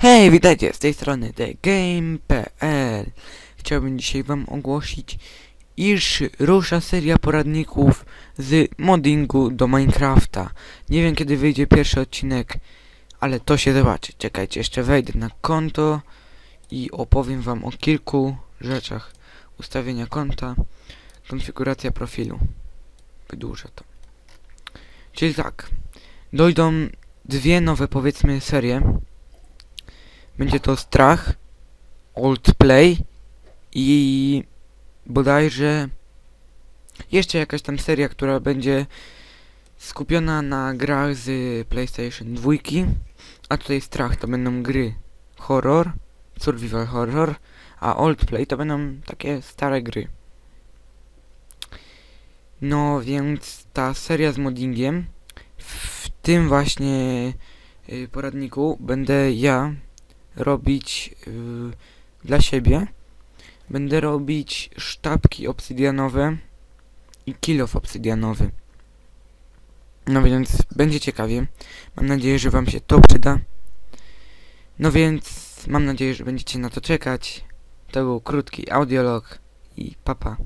Hej, witajcie, z tej strony TheGame.pl Chciałbym dzisiaj wam ogłosić, iż rusza seria poradników z moddingu do Minecrafta. Nie wiem kiedy wyjdzie pierwszy odcinek, ale to się zobaczy. Czekajcie, jeszcze wejdę na konto i opowiem wam o kilku rzeczach. Ustawienia konta, konfiguracja profilu. Wydłużę to. Czyli tak, dojdą dwie nowe powiedzmy serie. Będzie to Strach, Old Play i bodajże jeszcze jakaś tam seria, która będzie skupiona na grach z PlayStation 2, a tutaj Strach to będą gry horror, survival horror, a Old Play to będą takie stare gry. No więc ta seria z moddingiem w tym właśnie y, poradniku będę ja robić y, dla siebie. Będę robić sztabki obsydianowe i kilof obsydianowy. No więc będzie ciekawie. Mam nadzieję, że wam się to przyda. No więc mam nadzieję, że będziecie na to czekać. To był krótki audiolog i papa.